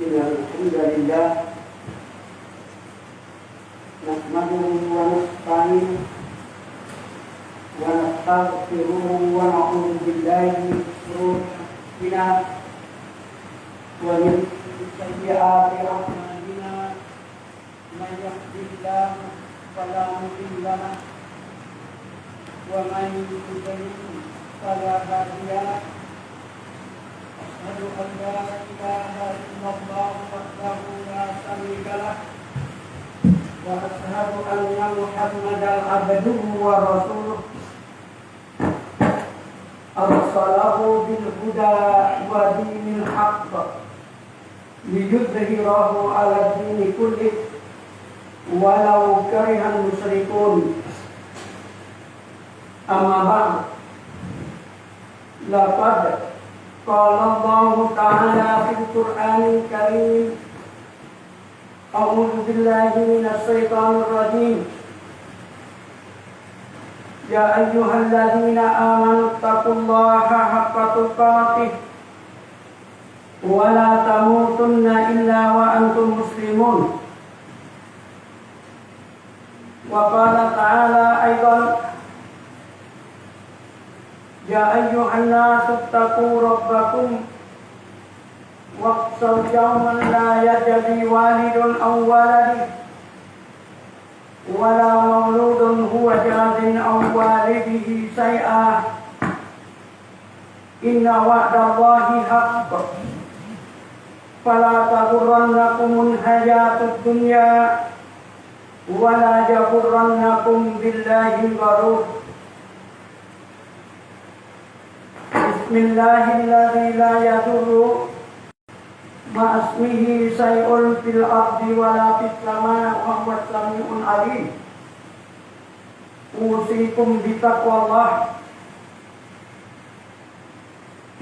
إن الحمد لله شريك له وأشهد أن محمدا عبده ورسوله أرسله بالهدى ودين الحق ليظهره على الدين كله ولو كره المشركون أما بعد لقد قال الله تعالى في القرآن الكريم أعوذ بالله من الشيطان الرجيم. يا أيها الذين آمنوا اتقوا الله حق تقاته ولا تموتن إلا وأنتم مسلمون. وقال تعالى أيضا يا أيها الناس اتقوا ربكم واخشوا يوما لا يجزي والد عن ولده ولا مولود هو جاز عن والده شيئا إن وعد الله حق فلا تغرنكم الحياة الدنيا ولا يغرنكم بالله الغرور بسم الله الذي لا يضر مع اسمه شيء في الأرض ولا في السماء وهو السميع العليم أوصيكم بتقوى الله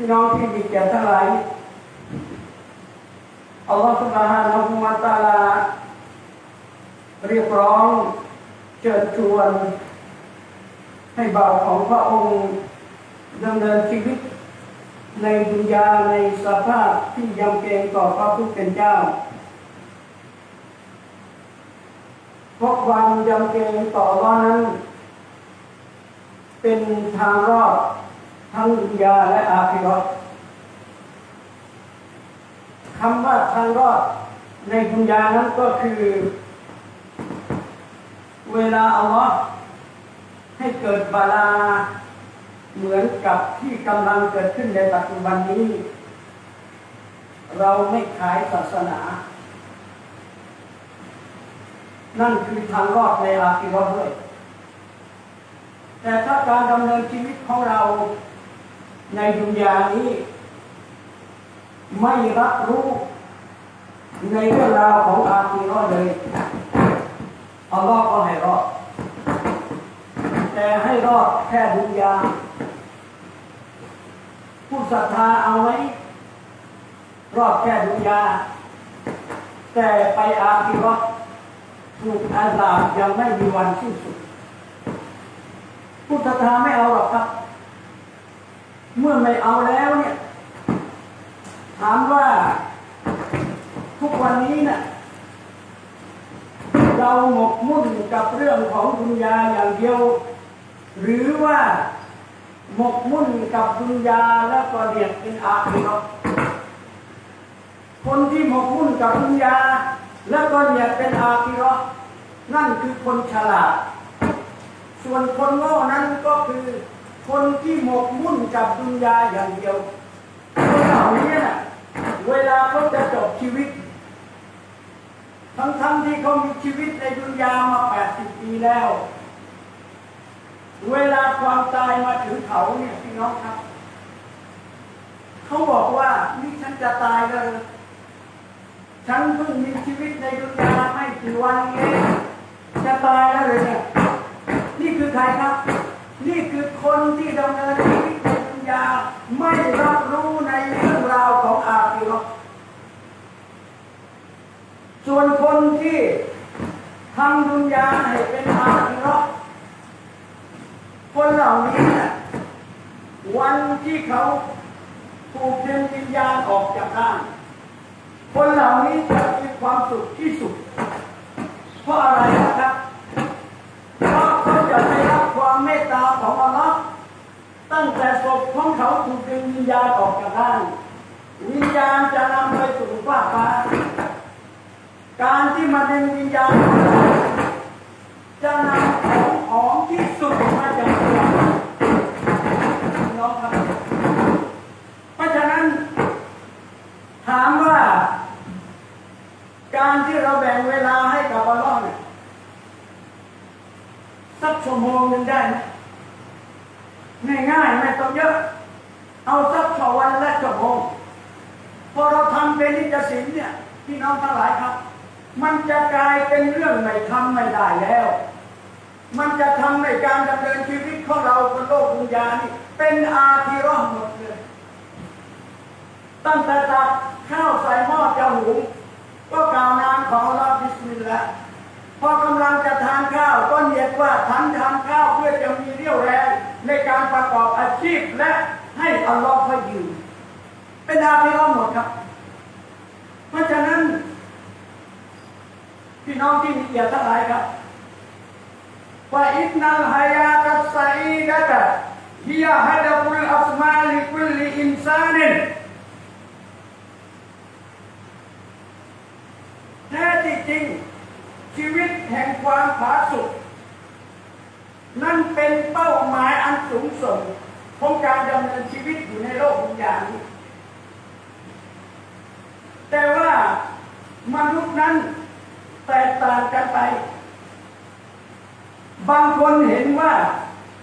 พี่น้องที่มีแก่ทั้งหลายอัลลอฮฺสุบฮานะฮูวะตะอาลา เรียกร้องเชิญชวน ให้บ่าวของพระองค์ดำเนินชีวิต ในดุนยาในสภาพที่ยำเกรงต่อพระผู้เป็นเจ้า เพราะความยำเกรงต่อว่านั้น เป็นทางรอดทั้งดุนยาและอาคิราะห์คำว่าทางรอดในดุนยานั้นก็คือ เวลาอัลลอฮ์ให้เกิดบาลา เหมือนกับที่กำลังเกิดขึ้นในปัจจุบันนี้ เราไม่ขายศาสนา นั่นคือทางรอดในอาคิเราะด้วยแต่ถ้าการดำเนินชีวิตของเราในดุนยานี้ ไม่รับรู้ในเรื่องราวของอาคีรอดเลยอัลลอฮ์ก็ให้รอด แต่ให้รอดแค่ดุนยา ผู้ศรัทธาเอาไว้ รอดแค่ดุนยา แต่ไปอาคีรอถูกอาซาบยังไม่มีวันสิ้นสุด ผู้ศรัทธาไม่เอาหรอกครับ เมื่อไม่เอาแล้วเนี่ย ถามว่าทุกวันนี้นะ่ะเราหมกมุ่นกับเรื่องของดุนยาอย่างเดียว หรือว่า หมกมุ่นกับดุนยาแล้วก็เรียกเป็นอาคีราะห์คนที่หมกมุ่นกับดุนยาแล้วก็เรียกเป็นอาคีร์นั่นคือคนฉลาด ส่วนคนโง่นั้นก็คือคนที่หมกมุ่นกับดุนยาอย่างเดียวคนเหล่านี้เวลาเขาจะจบชีวิต ทั้งๆทที่เขามีชีวิตในดุนยามา 80 ปีแล้ว เวลาความตายมาถึงเขาเนี่ยพี่น้องครับ เขาบอกว่านี่ฉันจะตายแล้วฉันเพิ่งมีชีวิตในดุนยาไม่กี่วันเองจะตายแล้วเลยเนี่ยนี่คือใครครับ นี่คือคนที่ดำเนินชีวิตในดุนยาไม่รับรู้ในเรื่องราวของอาคีเราะห์ส่วนคนที่ทำดุนยาให้เป็นอาคีเรา คนเหล่านี้วันที่เขาถูกดึงวิญญาณออกจากร่างคนเหล่านี้จะมีความสุขที่สุด เพราะอะไรนะครับเพราะเขาจะได้รับความเมตตาของอัลลอฮ์ตั้งแต่ศพของเขาถูกดึงวิญญาณออกจากร่างวิญญาณจะนำไปสู่ฟ้ากฟ้า การที่มาดึงวิญญาณจากจะนำของหอมที่สุดมาจากตัวน้องครับ เพราะฉะนั้น ถามว่า การที่เราแบ่งเวลาให้กับอัลลอฮ์เนี่ยสักชั่วโมงหนึงได้ไหมง่ายๆไม่ต้องเยอะ เอาสักชั่ววันละชั่วโมงพอเราทำเป็นนิจศิลเนี่ยพี่น้องทั้งหลายครับ มันจะกลายเป็นเรื่องไม่ทำไม่ได้แล้ว มันจะทำในการดำเนินชีวิตของเราบนโลกวิญญาณนี่เป็นอาทีรอหมดเลย ตั้งแต่ตักข้าวใส่หม้อจะหุงก็กล่าวนามของอัลลอฮ์บิสมิลลาห์พอกำลังจะทานข้าวก็เนียดว่าทันทานข้าวเพื่อจะมีเรี่ยวแรงในการประกอบอาชีพและให้อัลลอฮ์พยืนเป็นอาพีรอห์หมดครับ เพราะฉะนั้น พี่น้องที่มีเกียรติทั้งหลายครับว่าอินนัลฮายาตัสไซัยดะตะฮิยาฮัดะฟุลอัสมาลิคุลลิอินซานินแท้ที่จริง ชีวิตแห่งความผาสุกนั่นเป็นเป้าหมายอันสูงส่งของการดำเนินชีวิตอยู่ในโลกวิญญาณนี้แต่ว่ามนุษย์นั้นแตกต่างกันไป บางคนเห็นว่า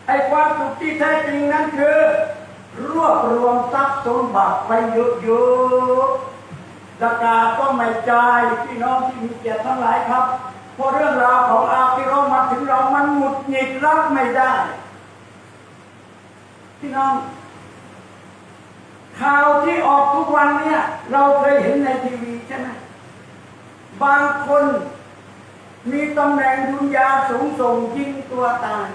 ไอ้ความสุขที่แท้จริงนั้นคือ รวบรวมทรัพย์สมบัติไปเยอะๆ ราคาก็ไม่จ่ายพี่น้องที่มีเกียรติทั้งหลายครับเพราะเรื่องราวของอาคิเรามาถึงเรามันหงุดหงิดรับไม่ได้ พี่น้อง ข่าวที่ออกทุกวันเนี่ย เราเคยเห็นในทีวีใช่ไหมบางคนมีตำแหน่งดุนยาสูงส่งยิงตัวตาย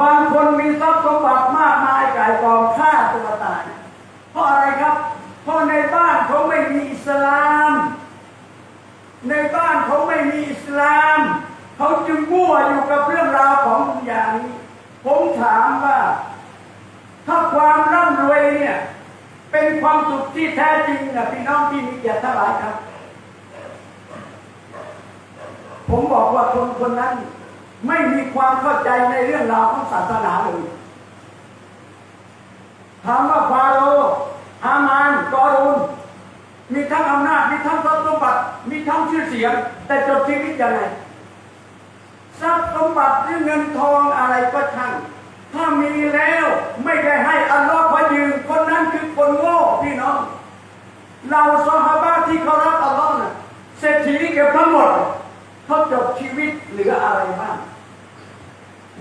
บางคนมีทรัพย์สมบัติมากมายกายกองฆ่าตัวตาย เพราะอะไรครับ เพราะในบ้านเขาไม่มีอิสลาม ในบ้านเขาไม่มีอิสลาม เขาจึงมั่วอยู่กับเรื่องราวของดุนยานี้ ผมถามว่า ถ้าความร่ำรวยเนี่ย เป็นความสุขที่แท้จริงนะพี่น้องที่มีเกียรติทั้งหลายครับ ผมบอกว่าคนคนนั้น ไม่มีความเข้าใจในเรื่องราวของศาสนาเลยถามว่าฟาโรห์ ฮามานกอรูนมีทั้งอำนาจ มีทั้งทรัพย์สมบัติ มีทั้งชื่อเสียง แต่จบชีวิตยังไงทรัพย์สมบัติหรือเงินทองอะไรก็ช่างถ้ามีแล้วไม่ได้ให้อัลลอฮ์พยืมคนนั้นคือคนโง่พี่น้อง เราซอฮาบะที่เขารักอัลลอฮ์น่ะเศรษฐีเกือบทั้งหมดเขาจบชีวิตเหลืออะไรบ้าง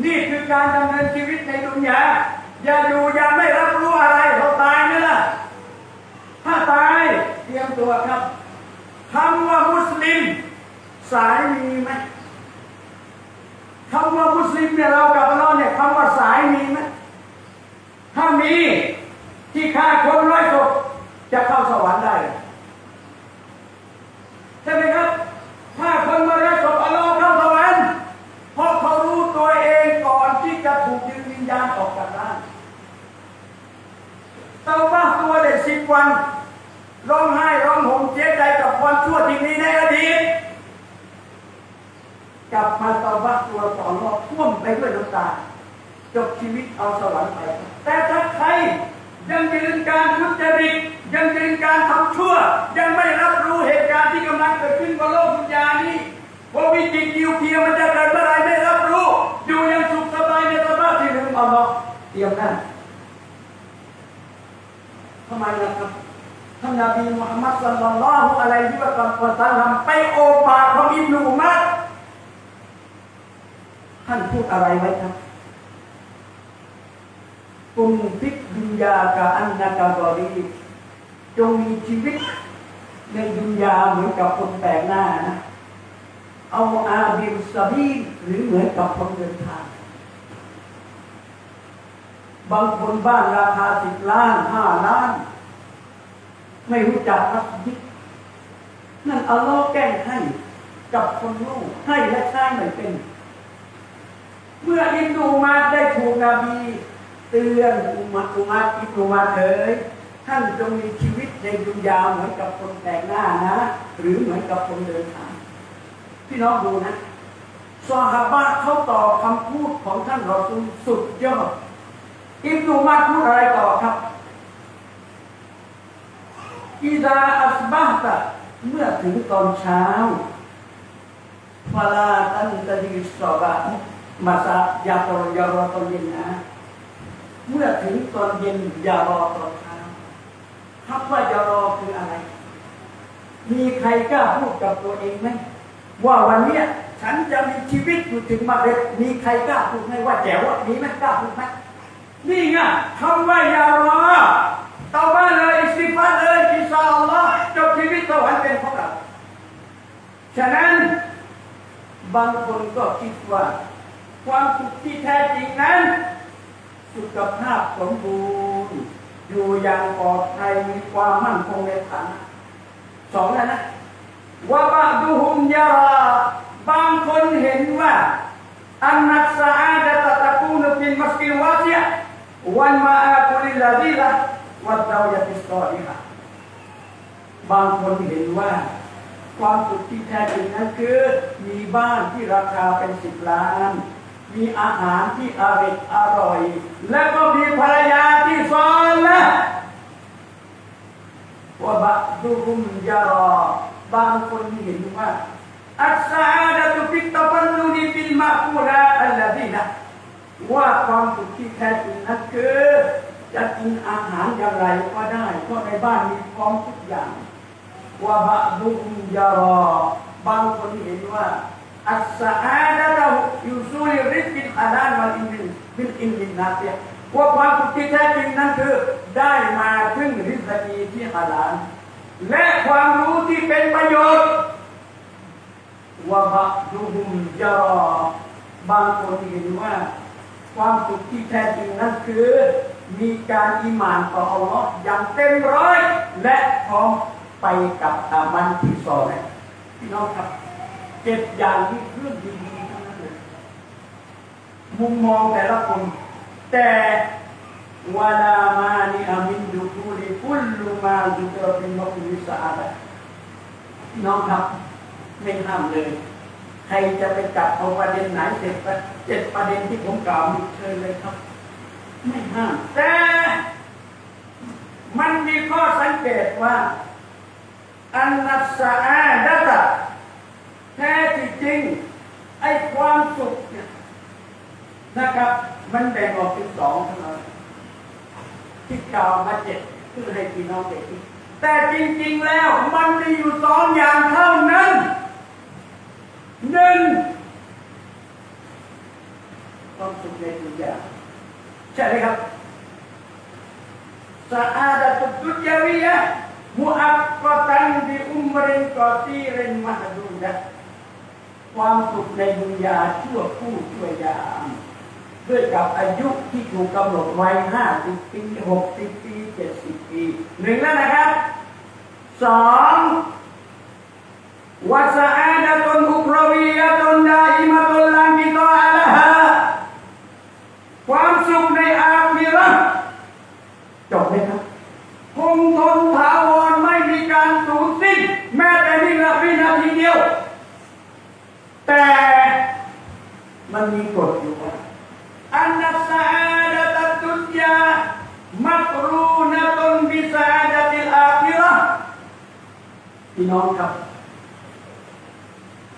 นี่คือการดำเนินชีวิตในดุนยาอย่าอยู่อย่าไม่รับรู้อะไรเราตายไหมล่ะ เตรียมตัวครับคำว่ามุสลิม สายมีไหมคำว่ามุสลิมเนี่ยเรากับอัลลอฮ์เนี่ยคำว่าสายมีไหมถ้ามีที่ฆ่าคนร้อยศพจะเข้าสวรรค์ได้ ใช่ไหมครับ ถ้าคนมาร้อยศพอัลลอฮ์เข้าสวรรค์เพราะเขารู้ตัวเองก่อนที่จะถูกดึงวิญญาณออกจากร่างเตาบ้าตัวได้สิบวัน ร้องไห้ร้องห่มเสียใจกับความชั่วที่มีในอดีตกลับมาตาบ้าตัวต่อรอบท่วมไปด้วยน้ำตาจบชีวิตเอาสวรรค์ไป แต่ถ้าใครยังยืนการทุจริตยังยืนการทำชั่ว ยังไม่รับรู้เหตุการณ์ที่กำลังเกิดขึ้นบนโลกวิญญาณนี้ว่าวิกฤตนิวเคลียร์มันจะเกิดเมื่อไรไม่รับรู้ อยู่ยังสุขสบายในสภาพที่หนึ่งอัลลอฮ์เตรียมนั่นทำไมล่ะครับ ท่านนบีมุฮัมมัดสัลลัลลอฮุอะลัยฮิวะซัลลัมไปโอปากของอิบนุอุมัรท่านพูดอะไรไว้ครับกุมฟิกดุนยากะอันนากะบอรีจงมีชีวิตในดุนยาเหมือนกับคนแปลกหน้านะเอาอาบิลซาบีหรือเหมือนกับคนเดินทาง บางคนบ้านราคาสิบล้านห้าล้าน ไม่รู้จักมัสยิดนั่นอัลลอฮ์แก้งให้กับคนโง่ให้และใช้ไม่เป็น เมื่ออินดูมาได้ถูกนบีเตือนอุมัดอุมัดอินดูมาเถิดท่านจงมีชีวิตในดุนยาเหมือนกับคนแปลกหน้านะ หรือเหมือนกับคนเดินทางพี่น้องดูนะซอฮาบะเขาต่อคำพูดของท่านรอซูลสุดยอดอิบนุมัดพูดอะไรต่อครับ อิดาอัสบาตะเมื่อถึงตอนเช้าฟาลาตันตะดีสอบะมาซายาตรยารอตอนเย็นนะ เมื่อถึงตอนเย็นอย่ารอตอนเช้าครับว่าอย่ารอคืออะไร มีใครกล้าพูดกับตัวเองไหมว่าวันเนี้ยฉันจะมีชีวิตอยู่ถึงมาเด็กมีใครกล้าพูดไหมว่าแจ๋วมีไหมกล้าพูดไหมนี่ไงคำว่าอย่ารอ ตาบ้านเลยสติฟาร์เลยอิสาอัลลอฮ์จบชีวิตสวรรค์เป็นของเราฉะนั้นบางคนก็คิดว่า ความสุขที่แท้จริงนั้น สุขภาพสมบูรณ์อยู่อย่างปลอดภัยมีความมั่นคงในฐานะสองแล้วนะว่าบาดูฮุมยาราบางคนเห็นว่าอันนักสะอาดตะตะกูนฟินมัสกินวาเซียวันมา ละวัดดาวยาติสตอรีฮะบางคนเห็นว่า ความสุขที่แท้จริงนั้นคือ มีบ้านที่ราคาเป็นสิบล้าน มีอาหารที่อร่อยอร่อย และก็มีภรรยาที่ซอนและว่าบะดูรุมยารอบางคนเห็นว่าอัสซาดะตุฟิตตะปันนูนีฟิลมาคูราอัลลดีนะว่าความสุขที่แท้จริงนั้นคือ จะกินอาหารอย่างไรก็ได้เพราะในบ้านมีพร้อมทุกอย่างว่าบะดุมยารอบางคนเห็นว่าอัสสะอาดะตะยูซูลิริสกินอาลานวัลอินบินบินอินบินนาเซียว่าความสุขที่แท้จริงนั้นคือได้มาถึงริสกีที่ฮาลาลและความรู้ที่เป็นประโยชน์ว่าบะดุมยารอบางคนเห็นว่า ความสุขที่แท้จริงนั้นคือ มีการอิมานต่ออัลลอฮ์อย่างเต็มร้อยและพร้อมไปกับอามันที่สองพี่น้องครับเจ็ดอย่างที่เรื่องดีๆทั้งนั้นเลยมุมมองแต่ละคน แต่วาลามานีอามินดูคูลิคุลลูมาดูเตอร์เป็นมกุลิสะอาดะพี่น้องครับไม่ห้ามเลย ใครจะไปจับเอาประเด็นไหนเจ็ดประเจ็ดประเด็นที่ผมกล่าวมีเชิญเลยครับ แต่มันมีข้อสังเกตว่าอันนัสอาดะตะแท้ที่จริงไอ้ความสุขเนี่ยนะครับ มันแบ่งออกเป็นสองเท่านั้นที่กล่าวมาเจ็ดเพื่อให้พี่น้องได้คิดแต่จริงๆแล้วมันมีอยู่สองอย่างเท่านั้นหนึ่งความสุขในทุกอย่าง ใช่ไหมครับสะอาดตุดุจาวิยะมุอักกตันบิอุมรินกอตีเรนมหดูดะความสุขในดุนยาชั่วผู้ชั่วยามด้วยกับอายุที่ถูกกำหนดไว้ห้าสิบปีหกสิบปีเจ็ดสิบปีหนึ่งแล้วนะครับสองวาสะอาดตุนอุครวียะตุนดาอิมะตุลลังกิตออะละฮะความสุขในอาคิเราะห์จบไหมครับ คงทนถาวรไม่มีการสูญสิ้น แม้แต่วินาวินาทีเดียว แต่ มันมีกฎอยู่ว่าอันนัสาดะตัดุนยามักรูนะตุนบิซาดะติลอาคิระห์พี่น้องครับ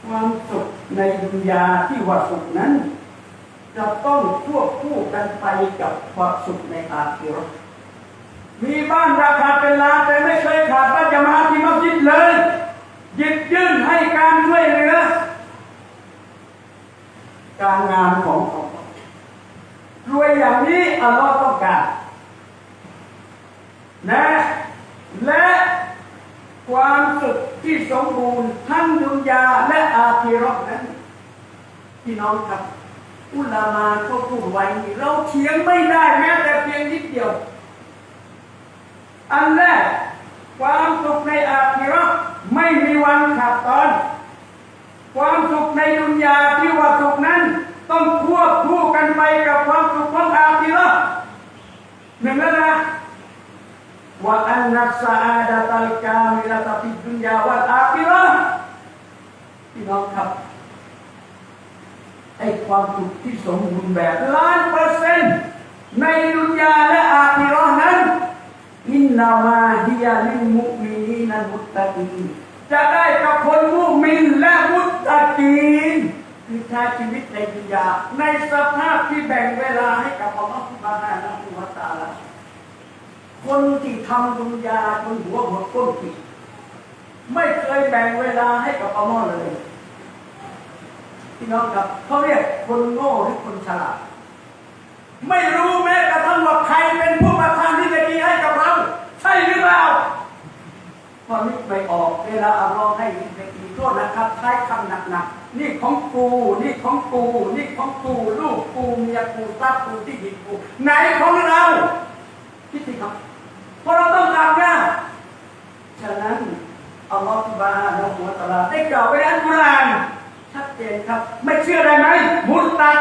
ความสุขในดุนยาที่ว่าสุขนั้น จะต้องควบคู่กันไปกับความสุขในอาคิระห์มีบ้านราคาเป็นล้านแต่ไม่เคยขาดบ้านจะมาที่มัสยิดเลยหยิบยื่นให้การช่วยเหลือ การงานของเขารวยอย่างนี้อัลลอฮ์ต้องการนะและความสุขที่สมบูรณ์ทั้งดุนยาและอาคีราะห์นั้นพี่น้องครับ อุลามาเขาพูดไว้เราเถียงไม่ได้แม้แต่เพียงนิดเดียว อันแรกความสุขในอาคิเราะห์ไม่มีวันขาดตอน ความสุขในดุนยาที่ว่าสุขนั้น ต้องควบคู่กันไปกับความสุขของอาคิเราะห์หนึ่งแล้วนะว่าอันนักสะอาดะตัลกามิลตฟิดดุนยาวัลอาคิเราะห์พี่น้องครับไอ้ความสุขที่สมบูรณ์แบบล้านเปอร์เซ็นต์ในดุนยาและอาคิเราะห์นั้นอินนามาฮิยาลิลมุมินีนันมุตตะกีน จะได้กับคนมุมินและมุตตะกีนคือใช้ชีวิตในดุนยาในสภาพที่แบ่งเวลาให้กับอัลลอฮฺสุบฮานะฮูวะตาลาคนที่ทำดุนยาจนหัวหมดก้นขีไม่เคยแบ่งเวลาให้กับอัลลอฮ์เลยพี่น้องครับเขาเรียกคนโง่หรือคนฉลาด ไม่รู้แม้กระทั่งว่าใครเป็นผู้ประทานที่จะดีให้กับเรา ใช่หรือเปล่า ก็นึกไปออกเวลาเอาลองให้ไม่กี่โทษนะครับใช้คำหนักๆนี่ของกูนี่ของกูนี่ของกูลูกกูเมียกูตัดกูที่ดินกูไหนของเราคิดสิครับเพราะเราต้องทำนะฉะนั้นอัลลอฮฺบาลาหัวตลาดได้กล่าวไว้ในอัลกุรอานชัดเจนครับ ไม่เชื่อได้ไหมมุตตัด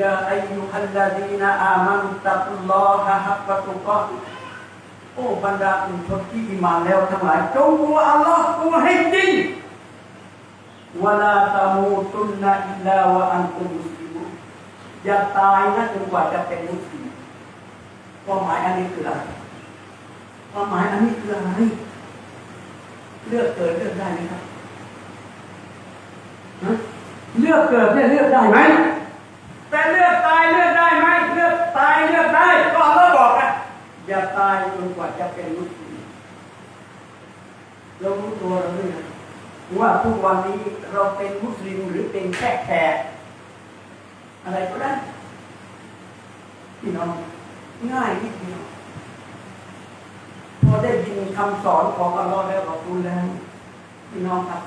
ยาอายุฮัลลาดีนอามันตะตุลลอฮะฮะบะตุกอ โอ้บรรดาผู้ชนที่อิมานแล้วทั้งหลายจงกลัวอัลลอฮ์กลัวให้จริงวลาตามูตุนนะอิลลาวะอันตุมุสลิมอย่าตายนะจนกว่าจะเป็นมุสลิมความหมายอันนี้คืออะไรความหมายอันนี้คืออะไรเลือกเกิดเลือกได้ไหมครับฮะเลือกเกิดเนี่ยเลือกได้ไหมแต่เลือกตายเลือกได้ไหม อย่าตายจนกว่าจะเป็นมุสลิมเรารู้ตัวเราด้วยนะว่าทุกวันนี้เราเป็นมุสลิมหรือเป็นแค่แขกอะไรก็ได้พี่น้องง่ายนิดเดียวพอได้ยินคำสอนของอัลลอฮ์แล้วขอบคุณแล้วพี่น้องครับ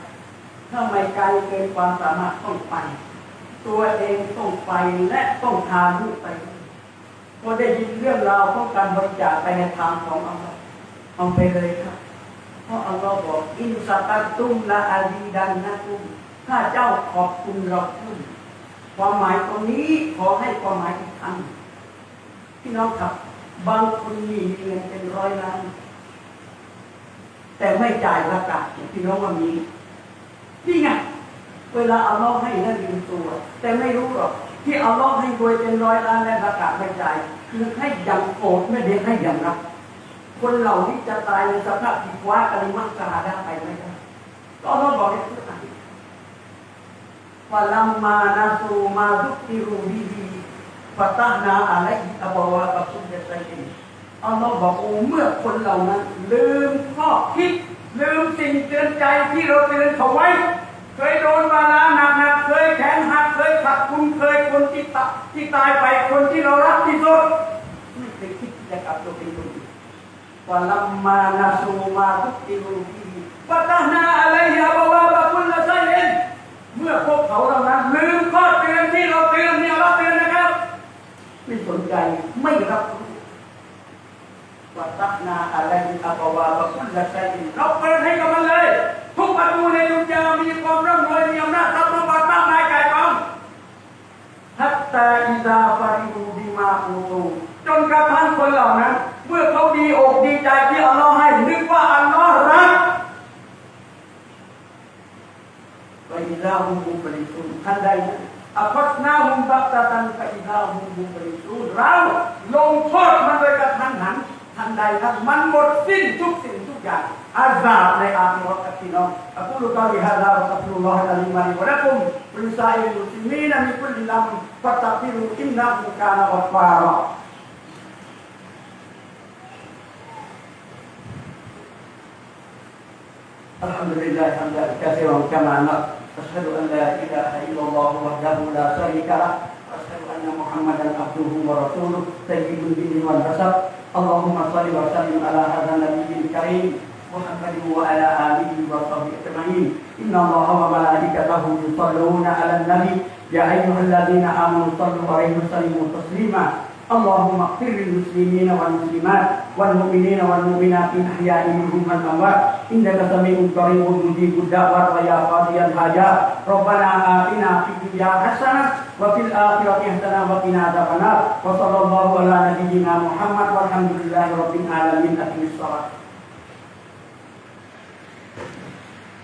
ถ้าไม่ไกลเกินความสามารถต้องไป ตัวเองต้องไปและต้องทานลูกไป อได้ยินเรื่องราวของการบริจาคไปในทางของอัลลอฮ์เอาไปเลยครับเพราะอัลลอฮ์บอกอินสตัตตุมละอาดีดันนะตุมถ้าเจ้าขอบคุณเราขึ้นความหมายตรงนี้ขอให้ความหมายอีกครั้งพี่น้องครับบางคนมีเงินเป็นร้อยล้านแต่ไม่จ่ายประกาศพี่น้องว่ามีนี่ไงเวลาอัลลอฮ์ให้นั่นลืมตัว แต่ไม่รู้หรอก ที่อัลลอฮ์ให้รวยเป็นร้อยล้านและประกาศไม่จ่ายคือให้ย่งโกรธไม่ได้ให้ย่งรับ คนเหล่านี้จะตายในสภาพที่คว้ากะลิมังกาได้ไปไม่ได้ก็อัลลอฮ์บอกในสุรษะว่าลัมมานาซูมาดุติรูบีบีฟะตานาอะไรอับวาบัสุเดตัยนอัลลอฮ์บอกโอ้เมื่อคนเหล่านั้น ลืมข้อคิดลืมสิ่งเตือนใจที่เราเตือนเขาไว้ เคยโดนบาลาหนักหนักเคยแขนหักเคยขัดคุณเคยคนที่ตาที่ตายไปคนที่เรารักที่สุดไม่เคยคิดจะกลับตัวเป็นคนดีวะลัมมานาซูมาทุกติรูฟีฟะตานาอะไรฮะบาวาบะคุลละไซเอนเมื่อพวกเขาเหล่านั้นลืมข้อเตือนที่เราเตือนเนี่ยเราเตือนนะครับไม่สนใจไม่รับรู้วัตักนาอะไรอับวาบะคุลละไซเอนเราเปิดให้กับมันเลย ทุกประตูในดุนยามีความร่ำรวยมีอำนาจทรัพย์สมบัติมากมายกายกองฮัตตาอิดาฟาริบูบิมาอูตูจนกระทั่งคนเหล่านั้น เมื่อเขาดีอกดีใจที่อัลลอฮ์ให้นึกว่าอัลลอฮ์รักไปอิลาฮุมุบริสุนท่านใดนั้นอัคตนาฮุมบักตะตันไปอิลาฮุมุบริสุนเราลงโทษมันโดยกระทันหันทันใดครับมันหมดสิ้นทุกสิ่ง yan. Adva na ating mga kapino. Apulo ka ni hala lima ni wala kong prinsayin mo si mina. Alhamdulillah, hamdan kasiran kamanak. Asyadu an la ilaha illallah wa jadu la sarika. Asyadu anna Muhammadan abduhu wa rasuluh. اللهم صل وسلم على هذا النبي الكريم محمد وعلى آله وصحبه أجمعين. إن الله وملائكته يصلون على النبي. يا أيها الذين آمنوا صلوا عليه وسلموا تسليما. اللهم اغفر للمسلمين والمسلمات. wal mu'minina wal mu'minati ahya'i minhum wal amwat. Innaka samii'un qariibun mujibud da'wat wa ya qadiyal hajat rabbana atina fid dunya hasanah wa fil akhirati hasanah wa qina adzabannar wa sallallahu ala nabiyyina muhammad walhamdulillahi